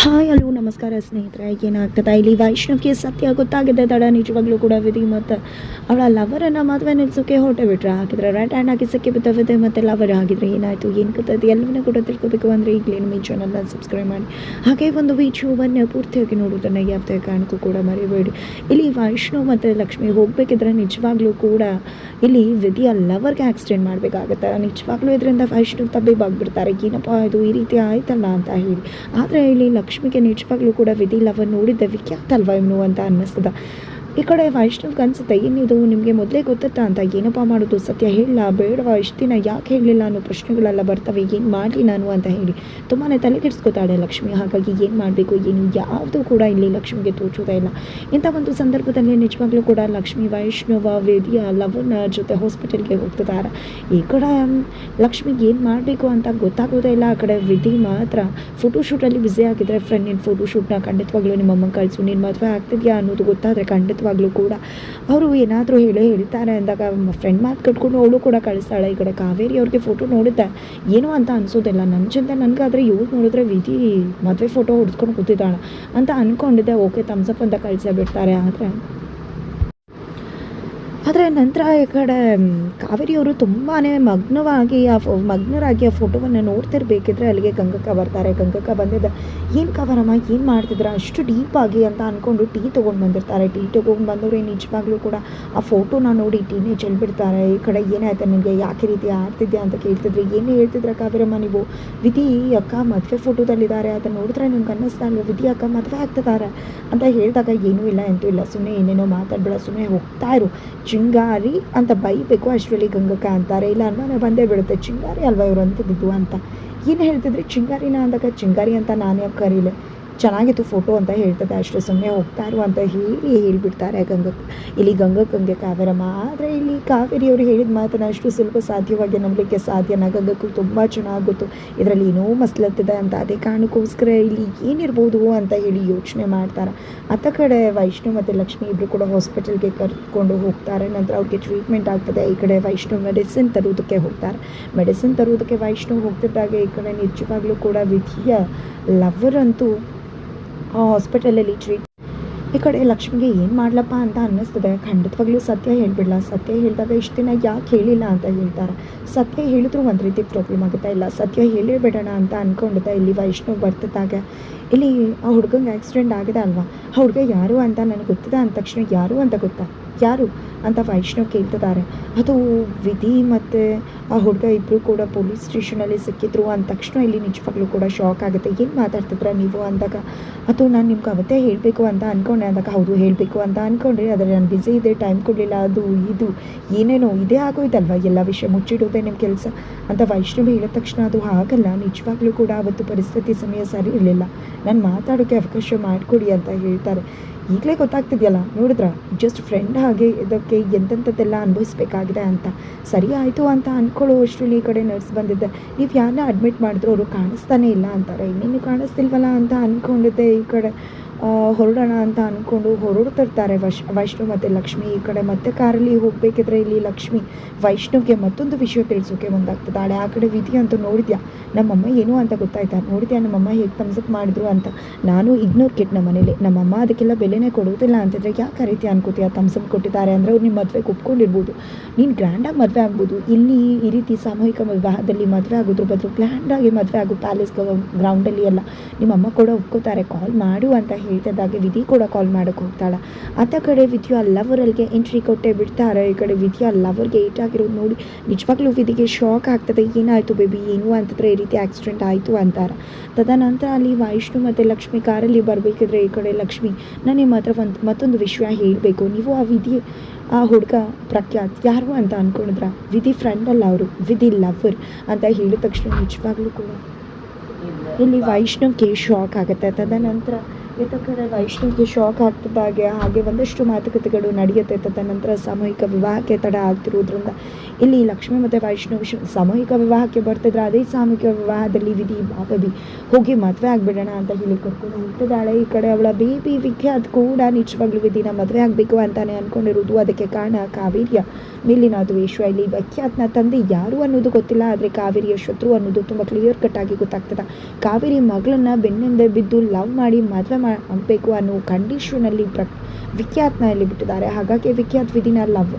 Hi, hello, ನಮಸ್ಕಾರ ಸ್ನೇಹಿತರೆ, ಏನಾಗ್ತದೆ? ಇಲ್ಲಿ ವೈಷ್ಣವ್ಗೆ ಸತ್ಯ ಗೊತ್ತಾಗಿದೆ. ತಡ ನಿಜವಾಗ್ಲೂ ಕೂಡ ವಿಧಿ ಮತ್ತು ಅವಳ ಲವರನ್ನು ಮದುವೆ ನಿಲ್ಸೋಕೆ ಹೊರಟೆ ಬಿಟ್ರೆ. ಹಾಕಿದ್ರೆ ರೈಟ್ ಹ್ಯಾಂಡ್ ಹಾಕಿ ಸಿಕ್ಕಿ ಬಿದ್ದವಿದೆ ಮತ್ತು ಲವರ್ ಆಗಿದ್ರೆ ಏನಾಯಿತು? ಏನು ಗೊತ್ತೈತೆ ಎಲ್ಲವನ್ನೂ ಕೂಡ ತಿಳ್ಕೊಬೇಕು ಅಂದರೆ ಈಗಲೇ ನಿಮ್ಮ ಚಾನಲ್ನ ಸಬ್ಸ್ಕ್ರೈಬ್ ಮಾಡಿ. ಹಾಗೆ ಒಂದು ವಿಡಿಯೋವನ್ನು ಪೂರ್ತಿಯಾಗಿ ನೋಡೋದನ್ನು ಯಾವುದೇ ಕಾರಣಕ್ಕೂ ಕೂಡ ಮರಿಬೇಡಿ. ಇಲ್ಲಿ ವೈಷ್ಣವ್ ಮತ್ತು ಲಕ್ಷ್ಮಿ ಹೋಗಬೇಕಿದ್ರೆ ನಿಜವಾಗ್ಲೂ ಕೂಡ ಇಲ್ಲಿ ವಿಧಿಯ ಲವರ್ಗೆ ಆಕ್ಸಿಡೆಂಟ್ ಮಾಡಬೇಕಾಗತ್ತೆ. ನಿಜವಾಗ್ಲೂ ಇದರಿಂದ ವೈಷ್ಣವ್ ತಬ್ಬಿಬಾಗ್ಬಿಡ್ತಾರೆ. ಏನಪ್ಪ ಇದು ಈ ರೀತಿ ಆಯ್ತಲ್ಲ ಅಂತ ಹೇಳಿ. ಆದರೆ ಇಲ್ಲಿ ಲಕ್ಷ್ಮಿಗೆ ನಿಜವಾಗ್ಲೂ ಕೂಡ ವಿಧಿ ಲವ ನೋಡಿದ್ದ ವಿಖ್ಯಾತ ಅಲ್ವಾ ಇವನು ಅಂತ ಅನ್ನಿಸ್ತದ. ಈ ಕಡೆ ವೈಷ್ಣವ್ಗೆ ಅನ್ಸುತ್ತೆ ಏನಿದು ನಿಮಗೆ ಮೊದಲೇ ಗೊತ್ತತ್ತಾ ಅಂತ, ಏನಪ್ಪ ಮಾಡೋದು? ಸತ್ಯ ಹೇಳಲ್ಲ ಬೇಡವಾ, ಇಷ್ಟು ದಿನ ಯಾಕೆ ಹೇಳಲಿಲ್ಲ ಅನ್ನೋ ಪ್ರಶ್ನೆಗಳೆಲ್ಲ ಬರ್ತವೆ, ಏನು ಮಾಡಲಿ ನಾನು ಅಂತ ಹೇಳಿ. ತುಂಬಾ ತಲೆ ಕೆಡಿಸ್ಕೊತಾಳೆ ಲಕ್ಷ್ಮಿ, ಹಾಗಾಗಿ ಏನು ಮಾಡಬೇಕು, ಏನು ಯಾವುದು ಕೂಡ ಇಲ್ಲಿ ಲಕ್ಷ್ಮಿಗೆ ತೋಚೋದೇ ಇಲ್ಲ. ಇಂಥ ಒಂದು ಸಂದರ್ಭದಲ್ಲಿ ನಿಜವಾಗ್ಲೂ ಕೂಡ ಲಕ್ಷ್ಮಿ ವೈಷ್ಣವ ವೇದಿಯ ಲವನ ಜೊತೆ ಹಾಸ್ಪಿಟಲ್ಗೆ ಹೋಗ್ತಿದ್ದಾರೆ ಈ ಕಡೆ ಲಕ್ಷ್ಮಿಗೆ ಏನು ಮಾಡಬೇಕು ಅಂತ ಗೊತ್ತಾಗೋದೇ ಇಲ್ಲ. ಆ ಕಡೆ ವಿಧಿ ಮಾತ್ರ ಫೋಟೋಶೂಟಲ್ಲಿ ಬ್ಯುಸಿ ಆಗಿದ್ದರೆ ಫ್ರೆಂಡ್ ನಿನ್ನ ಫೋಟೋಶೂಟ್ನ ಖಂಡಿತವಾಗ್ಲೂ ನಿಮ್ಮಮ್ಮ ಕಳಿಸು. ನಿನ್ನ ಮದುವೆ ಆಗ್ತಿದ್ಯಾ ಅನ್ನೋದು ಗೊತ್ತಾದರೆ ಖಂಡಿತವಾಗ್ಲೂ ಕೂಡ. ಅವರು ಏನಾದರೂ ಹೇಳೇ ಹೇಳ್ತಾರೆ ಅಂದಾಗ ಫ್ರೆಂಡ್ ಮಾತು ಕಟ್ಕೊಂಡು ಅವಳು ಕೂಡ ಕಳಿಸ್ತಾಳೆ. ಈ ಕಡೆ ಕಾವೇರಿ ಅವ್ರಿಗೆ ಫೋಟೋ ನೋಡಿದ್ದೆ ಏನೋ ಅಂತ ಅನಿಸೋದಿಲ್ಲ. ನನ್ನ ಚಂದ ನನಗಾದರೆ ಇವ್ರು ನೋಡಿದ್ರೆ ವಿಧಿ ಮದುವೆ ಫೋಟೋ ಹೊಡ್ಸ್ಕೊಂಡು ಕೂತಿದ್ದಾಳೆ ಅಂತ ಅಂದ್ಕೊಂಡಿದ್ದೆ ಓಕೆ ತಮ್ಸಪ್ ಅಂತ ಕಳಿಸೇ ಬಿಡ್ತಾರೆ ಆದರೆ ಆದರೆ ನಂತರ ಈ ಕಡೆ ಕಾವೇರಿಯವರು ತುಂಬಾ ಮಗ್ನವಾಗಿ ಆ ಮಗ್ನರಾಗಿ ಆ ಫೋಟೋವನ್ನು ನೋಡ್ತಿರ್ಬೇಕಿದ್ರೆ ಅಲ್ಲಿಗೆ ಗಂಗಕ್ಕ ಬರ್ತಾರೆ. ಗಂಗಕ್ಕ ಬಂದಿದ್ದ, ಏನು ಕವರಮ್ಮ, ಏನು ಮಾಡ್ತಿದ್ರ ಅಷ್ಟು ಡೀಪಾಗಿ ಅಂತ ಅಂದ್ಕೊಂಡು ಟೀ ತೊಗೊಂಡು ಬಂದಿರ್ತಾರೆ. ಟೀ ತೊಗೊಂಡು ಬಂದವ್ರೆ ನಿಜವಾಗ್ಲೂ ಕೂಡ ಆ ಫೋಟೋನ ನೋಡಿ ಟೀನೇ ಚೆಲ್ಬಿಡ್ತಾರೆ ಈ ಕಡೆ ಏನಾಯ್ತು ನಿಮಗೆ ಯಾಕೆ ರೀತಿ ಆಡ್ತಿದ್ಯಾ ಅಂತ ಕೇಳ್ತಿದ್ರು ಏನು ಹೇಳ್ತಿದ್ರ ಕಾವೇರಮ್ಮ ನೀವು? ವಿಧಿ ಅಕ್ಕ ಮದುವೆ ಫೋಟೋದಲ್ಲಿದ್ದಾರೆ. ಅದನ್ನ ನೋಡಿದ್ರೆ ನಿಮ್ಗೆ ಅನ್ನಿಸ್ತಾ ಇಲ್ಲ ವಿಧಿ, ಅಕ್ಕ ಮದುವೆ ಆಗ್ತಿದ್ದಾರೆ. ಅಂತ ಹೇಳಿದಾಗ, ಏನೂ ಇಲ್ಲ, ಎಂತೂ ಇಲ್ಲ. ಸುಮ್ಮನೆ ಏನೇನೋ ಮಾತಾಡ್ಬೇಡ. ಸುಮ್ಮನೆ ಹೋಗ್ತಾ ಇರು. ಚಿಂಗಾರಿ ಅಂತ ಬೈಬೇಕು ಅಷ್ಟರಲ್ಲಿ ಗಂಗಕ್ಕ ಅಂತಾರೆ. ಇಲ್ಲ, ಅನುಮಾನ ಬಂದೇ ಬಿಡುತ್ತೆ. ಚಿಂಗಾರಿ ಅಲ್ವಾ ಇವರು ಅಂಥದ್ದು ಅಂತ. ಏನು ಹೇಳ್ತಿದ್ರಿ? ಚಿಂಗಾರಿನ ಅಂದಾಗ ಚಿಂಗಾರಿ ಅಂತ ನಾನು ಯಾಕೆ ಕರೀಲೆ? ಚೆನ್ನಾಗಿತ್ತು ಫೋಟೋ ಅಂತ ಹೇಳ್ತದೆ. ಅಷ್ಟು ಸುಮ್ಮನೆ ಹೋಗ್ತಾ ಇರು ಅಂತ ಹೇಳಿ ಹೇಳಿಬಿಡ್ತಾರೆ ಗಂಗಕ್ಕೆ ಇಲ್ಲಿ ಗಂಗಕ್ಕಂಗೆ ಕಾವೇರಮ್ಮ. ಆದರೆ ಇಲ್ಲಿ ಕಾವೇರಿಯವರು ಹೇಳಿದ ಮಾತನ್ನು ಅಷ್ಟು ಸುಲಭ ಸಾಧ್ಯವಾಗಿ ನಂಬಲಿಕ್ಕೆ ಸಾಧ್ಯನ? ಗಂಗಕ್ಕೂ ತುಂಬ ಚೆನ್ನಾಗುತ್ತು ಇದರಲ್ಲಿ ಏನೋ ಮಸ್ಲತ್ತಿದೆ ಅಂತ, ಅದೇ ಕಾರಣಕ್ಕೋಸ್ಕರ ಇಲ್ಲಿ ಏನಿರ್ಬೋದು ಅಂತ ಹೇಳಿ ಯೋಚನೆ ಮಾಡ್ತಾರೆ? ಅತ್ತ ಕಡೆ ವೈಷ್ಣವ್ ಮತ್ತು ಲಕ್ಷ್ಮಿ ಇಬ್ಬರು ಕೂಡ ಹಾಸ್ಪಿಟಲ್ಗೆ ಕರ್ಕೊಂಡು ಹೋಗ್ತಾರೆ. ನಂತರ ಅವ್ರಿಗೆ ಟ್ರೀಟ್ಮೆಂಟ್ ಆಗ್ತದೆ. ಈ ಕಡೆ ವೈಷ್ಣವ್ ಮೆಡಿಸಿನ್ ತರುವುದಕ್ಕೆ ಹೋಗ್ತಾರೆ. ಮೆಡಿಸಿನ್ ತರುವುದಕ್ಕೆ ವೈಷ್ಣವ್ ಹೋಗ್ತಿದ್ದಾಗ ಈ ಕಡೆ ನಿಜವಾಗ್ಲೂ ಕೂಡ ವಿಧಿಯ ಲವರ್ ಅಂತೂ ಆ ಹಾಸ್ಪಿಟಲಲ್ಲಿ ಟ್ರೀಟ್ ಈ ಕಡೆ ಲಕ್ಷ್ಮಿಗೆ ಏನು ಮಾಡ್ಲಪ್ಪ ಅಂತ ಅನ್ನಿಸ್ತದೆ. ಖಂಡಿತವಾಗ್ಲೂ ಸತ್ಯ ಹೇಳ್ಬಿಡಲ್ಲ ಸತ್ಯ ಹೇಳಿದಾಗ ಇಷ್ಟು ದಿನ ಯಾಕೆ ಹೇಳಿಲ್ಲ ಅಂತ ಹೇಳ್ತಾರೆ. ಸತ್ಯ ಹೇಳಿದ್ರು ಒಂದು ರೀತಿ ಪ್ರಾಬ್ಲಮ್ ಆಗುತ್ತಾ ಇಲ್ಲ. ಸತ್ಯ ಹೇಳಿಬಿಡೋಣ ಅಂತ ಅಂದ್ಕೊಂಡಿದ್ದೆ ಇಲ್ಲಿ ವೈಷ್ಣು ಬರ್ತದಾಗ. ಇಲ್ಲಿ ಆ ಹುಡುಗಂಗೆ ಆಕ್ಸಿಡೆಂಟ್ ಆಗಿದೆ ಅಲ್ವಾ? ಆ ಹುಡುಗ ಯಾರು ಅಂತ ನನಗೆ ಗೊತ್ತಿದೆ ಅಂದ ತಕ್ಷಣ ಯಾರು ಅಂತ ಗೊತ್ತಾ? ಯಾರು? ಅಂತ ವೈಷ್ಣವ್ ಕೇಳ್ತಿದ್ದಾರೆ ಅದು ವಿಧಿ ಮತ್ತು ಆ ಹುಡುಗ ಇಬ್ಬರು ಕೂಡ ಪೊಲೀಸ್ ಸ್ಟೇಷನಲ್ಲಿ ಸಿಕ್ಕಿದ್ರು ಅಂದ ತಕ್ಷಣ ಇಲ್ಲಿ ನಿಜವಾಗ್ಲೂ ಕೂಡ ಶಾಕ್ ಆಗುತ್ತೆ. ಏನು ಮಾತಾಡ್ತಿದ್ರ ನೀವು ಅಂದಾಗ, ಅದು ನಾನು ನಿಮ್ಗೆ ಅವತ್ತೇ ಹೇಳಬೇಕು ಅಂತ ಅಂದ್ಕೊಂಡೆ ಅಂದಾಗ, ಹೌದು, ಹೇಳಬೇಕು ಅಂತ ಅಂದ್ಕೊಂಡ್ರಿ ಆದರೆ ನಾನು ಬ್ಯುಸಿ ಇದೆ ಟೈಮ್ ಕೊಡಲಿಲ್ಲ, ಅದು, ಇದು, ಏನೇನೋ, ಇದೇ ಆಗೋಯ್ತಲ್ವ ಎಲ್ಲ ವಿಷಯ, ಮುಚ್ಚಿಡೋದೆ ನಿಮ್ಮ ಕೆಲಸ? ಅಂತ ವೈಷ್ಣವಿ ಹೇಳಿದ ತಕ್ಷಣ, ಅದು ಆಗಲ್ಲ ನಿಜವಾಗ್ಲೂ ಕೂಡ ಅವತ್ತು ಪರಿಸ್ಥಿತಿ ಸಮಯ ಸರಿ ಇರಲಿಲ್ಲ. ನಾನು ಮಾತಾಡೋಕ್ಕೆ ಅವಕಾಶ ಮಾಡಿಕೊಡಿ ಅಂತ ಹೇಳ್ತಾರೆ. ಈಗಲೇ ಗೊತ್ತಾಗ್ತಿದೆಯಲ್ಲ, ನೋಡಿದ್ರ? ಜಸ್ಟ್ ಫ್ರೆಂಡ್ ಹಾಗೆ ಇದಕ್ಕೆ ಎಂತೆಂಥದ್ದೆಲ್ಲ ಅನುಭವಿಸ್ಬೇಕಾಗಿದೆ ಅಂತ. ಸರಿ ಆಯಿತು ಅಂತ ಅಂದ್ಕೊಳ್ಳೋ ಅಷ್ಟರಲ್ಲಿ ಈ ಕಡೆ ನರ್ಸ್ ಬಂದಿದ್ದೆ ನೀವು ಯಾರನ್ನ ಅಡ್ಮಿಟ್ ಮಾಡಿದ್ರು ಅವರು ಕಾಣಿಸ್ತಾನೆ ಇಲ್ಲ ಅಂತಾರೆ. ಇನ್ನೇನು ಕಾಣಿಸ್ತಿಲ್ವಲ್ಲ ಅಂತ ಅಂದ್ಕೊಂಡಿದ್ದೆ ಈ ಕಡೆ. ಹೊರಡೋಣ ಅಂತ ಅಂದ್ಕೊಂಡು ಹೊರಡ್ತಿರ್ತಾರೆ ವಶ್ ವೈಷ್ಣು ಮತ್ತು ಲಕ್ಷ್ಮಿ ಈ ಕಡೆ ಮತ್ತೆ ಕಾರಲ್ಲಿ ಹೋಗಬೇಕಿದ್ರೆ ಇಲ್ಲಿ ಲಕ್ಷ್ಮಿ ವೈಷ್ಣವ್ಗೆ ಮತ್ತೊಂದು ವಿಷಯ ತಿಳಿಸೋಕೆ ಮುಂದಾಗ್ತದಾಳೆ ಆ ಕಡೆ ವಿಧಿ ಅಂತ ನೋಡಿದ್ಯಾ? ನಮ್ಮಮ್ಮ ಏನು ಅಂತ ಗೊತ್ತಾಯ್ತಾ? ನೋಡಿದ್ಯಾ ನಮ್ಮಮ್ಮ ಹೇಗೆ ತಮ್ಸಪ್ ಮಾಡಿದ್ರು ಅಂತ? ನಾನು ಇಗ್ನೋರ್ ಕೆಟ್ಟ ನಮ್ಮ ಮನೇಲಿ. ನಮ್ಮಮ್ಮ ಅದಕ್ಕೆಲ್ಲ ಬೆಲೆನೇ ಕೊಡೋದಿಲ್ಲ ಅಂತಿದ್ರೆ ಯಾಕೆ ರೀತಿ ಅನ್ಕೋತೀಯ? ತಮ್ಸಪ್ ಕೊಟ್ಟಿದ್ದಾರೆ ಅಂದರೆ ಅವ್ರು ನಿಮ್ಮ ಮದುವೆಗೆ ಒಪ್ಕೊಂಡಿರ್ಬೋದು ನೀನು ಗ್ರ್ಯಾಂಡಾಗಿ ಮದುವೆ ಆಗ್ಬೋದು. ಇಲ್ಲಿ ಈ ರೀತಿ ಸಾಮೂಹಿಕ ವಿವಾಹದಲ್ಲಿ ಮದುವೆ ಆಗೋದ್ರ ಬದಲು ಗ್ರ್ಯಾಂಡಾಗಿ ಮದುವೆ ಆಗೋ ಪ್ಯಾಲೇಸ್ ಗ್ರೌಂಡಲ್ಲಿ ಎಲ್ಲ ನಿಮ್ಮಮ್ಮ ಕೂಡ ಒಪ್ಕೋತಾರೆ. ಕಾಲ್ ಮಾಡು ಅಂತ ಹೇಳ್ತಿದ್ದಾಗ ವಿಧಿ ಕೂಡ ಕಾಲ್ ಮಾಡೋಕೆ ಹೋಗ್ತಾಳೆ. ಆತ ಕಡೆ ವಿಧಿ ಲವರಲ್ಲಿಗೆ ಎಂಟ್ರಿ ಕೊಟ್ಟೆ ಬಿಡ್ತಾರೆ. ಈ ಕಡೆ ಆ ಲವರ್ಗೆ ಏಟಾಗಿರೋದು ನೋಡಿ ನಿಜವಾಗ್ಲೂ ವಿಧಿಗೆ ಶಾಕ್ ಆಗ್ತದೆ. ಏನಾಯಿತು ಬೇಬಿ ಏನು ಅಂತಂದರೆ ಈ ರೀತಿ ಆಕ್ಸಿಡೆಂಟ್ ಆಯಿತು ಅಂತಾರೆ. ತದನಂತರ ಅಲ್ಲಿ ವೈಷ್ಣು ಮತ್ತು ಲಕ್ಷ್ಮಿ ಕಾರಲ್ಲಿ ಬರಬೇಕಿದ್ರೆ ಈ ಕಡೆ ಲಕ್ಷ್ಮಿ, ನಾನು ನಿಮ್ಮ ಹತ್ರ ಒಂದು ಮತ್ತೊಂದು ವಿಷಯ ಹೇಳಬೇಕು. ನೀವು ಆ ವಿಧಿ, ಆ ಹುಡುಗ ಪ್ರಖ್ಯಾತ್ ಯಾರು ಅಂತ ಅಂದ್ಕೊಂಡಿದ್ರ ವಿಧಿ ಫ್ರೆಂಡ್ ಅಲ್ಲ ಅವರು. ವಿಧಿ ಲವರ್ ಅಂತ ಹೇಳಿದ ತಕ್ಷಣ ನಿಜವಾಗ್ಲೂ ಕೂಡ ಇಲ್ಲಿ ವೈಷ್ಣವ್ಗೆ ಶಾಕ್ ಆಗುತ್ತೆ. ತದನಂತರ ಇತ್ತ ವೈಷ್ಣುವಿಗೆ ಶಾಕ್ ಆಗ್ತಿದ್ದ ಹಾಗೆ ಒಂದಷ್ಟು ಮಾತುಕತೆಗಳು ನಡೆಯುತ್ತೆ. ತದನಂತರ ಸಾಮೂಹಿಕ ವಿವಾಹಕ್ಕೆ ತಡ ಆಗ್ತಿರೋದ್ರಿಂದ ಇಲ್ಲಿ ಲಕ್ಷ್ಮಿ ಮತ್ತು ವೈಷ್ಣವ್ ಸಾಮೂಹಿಕ ವಿವಾಹಕ್ಕೆ ಬರ್ತಿದ್ರೆ. ಅದೇ ಸಾಮೂಹಿಕ ವಿವಾಹದಲ್ಲಿ ವಿಧಿ ಬಾಬಿ ಹೋಗಿ ಮದುವೆ ಆಗಿಬಿಡೋಣ ಅಂತ ಹೇಳಿ ಕರ್ಕೊಂಡು ಹೋಗ್ತಿದ್ದಾಳೆ. ಈ ಕಡೆ ಅವಳ ಬೇಬಿ ವಿಖ್ಯಾತ್ ಕೂಡ ನಿಜವಾಗ್ಲೂ ವಿಧಿನ ಮದುವೆ ಆಗಬೇಕು ಅಂತಾನೆ ಅನ್ಕೊಂಡಿರೋದು ಅದಕ್ಕೆ ಕಾರಣ ಕಾವೇರಿಯ ಮೇಲಿನ ದ್ವೇಷ ಇಲ್ಲಿ ವಿಖ್ಯಾತ್ನ ತಂದೆ ಯಾರು ಅನ್ನೋದು ಗೊತ್ತಿಲ್ಲ, ಆದರೆ ಕಾವೇರಿಯ ಶತ್ರು ಅನ್ನೋದು ತುಂಬ ಕ್ಲಿಯರ್ ಕಟ್ ಆಗಿ ಗೊತ್ತಾಗ್ತದೆ. ಕಾವೇರಿ ಮಗಳನ್ನ ಬೆನ್ನಿಂದ ಬಿದ್ದು ಲವ್ ಮಾಡಿ ಮದುವೆ ಮಾಡಬೇಕು ಅನ್ನೋ ಕಂಡೀಷನಲ್ಲಿ ಪ್ರ ವಿಖ್ಯಾತ್ನ ಇಲ್ಲಿ ಬಿಟ್ಟಿದ್ದಾರೆ ಹಾಗಾಗಿ ವಿಖ್ಯಾತ್ ವಿದಿನ ಲವ್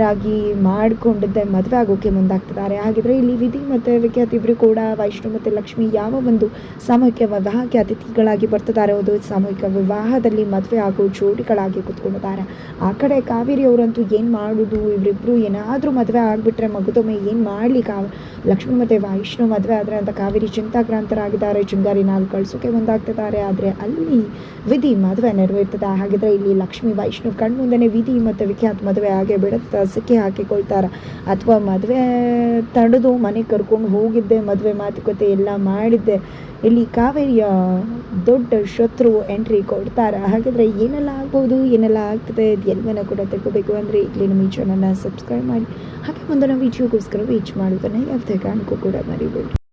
ರಾಗಿ ಮಾಡಿಕೊಂಡಿದ್ದೆ, ಮದುವೆ ಆಗೋಕೆ ಮುಂದಾಗ್ತಿದ್ದಾರೆ. ಹಾಗಿದ್ರೆ ಇಲ್ಲಿ ವಿಧಿ ಮತ್ತು ವಿಖ್ಯಾತ್ ಇಬ್ಬರು ಕೂಡ ವೈಷ್ಣು ಮತ್ತು ಲಕ್ಷ್ಮಿ ಯಾವ ಒಂದು ಸಾಮೂಹಿಕ ವಿವಾಹಕ್ಕೆ ಅತಿಥಿಗಳಾಗಿ ಬರ್ತಿದ್ದಾರೆ. ಅದು ಸಾಮೂಹಿಕ ವಿವಾಹದಲ್ಲಿ ಮದುವೆ ಆಗೋ ಜೋಡಿಗಳಾಗಿ ಕೂತ್ಕೊಂಡಿದ್ದಾರೆ. ಆ ಕಡೆ ಕಾವೇರಿ ಅವರಂತೂ ಏನು ಮಾಡೋದು? ಇವರಿಬ್ಬರು ಏನಾದರೂ ಮದುವೆ ಆಗಿಬಿಟ್ರೆ ಮಗದೊಮ್ಮೆ ಏನು ಮಾಡಲಿ ಕಾ ಲಕ್ಷ್ಮಿ ಮತ್ತು ವೈಷ್ಣು ಮದುವೆ ಆದರೆ ಅಂತ ಕಾವೇರಿ ಚಿಂತಾಕ್ರಾಂತರಾಗಿದ್ದಾರೆ. ಚಿಂಗಾರಿ ನಾಲ್ಕು ಕಳ್ಸೋಕೆ ಮುಂದಾಗ್ತಿದ್ದಾರೆ. ಆದರೆ ಅಲ್ಲಿ ವಿಧಿ ಮದುವೆ ನೆರವೇರ್ತದೆ. ಹಾಗಿದ್ರೆ ಇಲ್ಲಿ ಲಕ್ಷ್ಮಿ, ವೈಷ್ಣು ಮುಂದೆ ವಿಧಿ ಮತ್ತು ವಿಖ್ಯಾತ್ ಮದುವೆ ಆಗೇ ಬಿಡುತ್ತಾ. ಸಿಕ್ಕಿ ಹಾಕಿಕೊಳ್ತಾರೆ. ಅಥವಾ ಮದುವೆ ತಡೆದು ಮನೆಗೆ ಕರ್ಕೊಂಡು ಹೋಗಿದ್ದೆ, ಮದುವೆ ಮಾತುಕತೆ ಎಲ್ಲ ಮಾಡಿದ್ದೆ. ಇಲ್ಲಿ ಕಾವೇರಿಯ ದೊಡ್ಡ ಶತ್ರು ಎಂಟ್ರಿ ಕೊಡ್ತಾರೆ. ಹಾಗಿದ್ರೆ ಏನೆಲ್ಲ ಆಗ್ಬೋದು, ಏನೆಲ್ಲ ಆಗ್ತದೆ ಅದು ಎಲ್ಲವನ್ನ ಕೂಡ ತಿಳ್ಕೊಬೇಕು ಅಂದರೆ ಇಲ್ಲಿ ನಮ್ಮ ಈ ಚಾನಲ್ನ ಸಬ್ಸ್ಕ್ರೈಬ್ ಮಾಡಿ. ಹಾಗೆ ಮುಂದಿನ ವಿಡಿಯೋಗೋಸ್ಕರ ವೀಚ್ ಮಾಡೋದನ್ನು ಯಾವುದೇ ಕಾರಣಕ್ಕೂ ಕೂಡ ಮರಿಬೇಡಿ.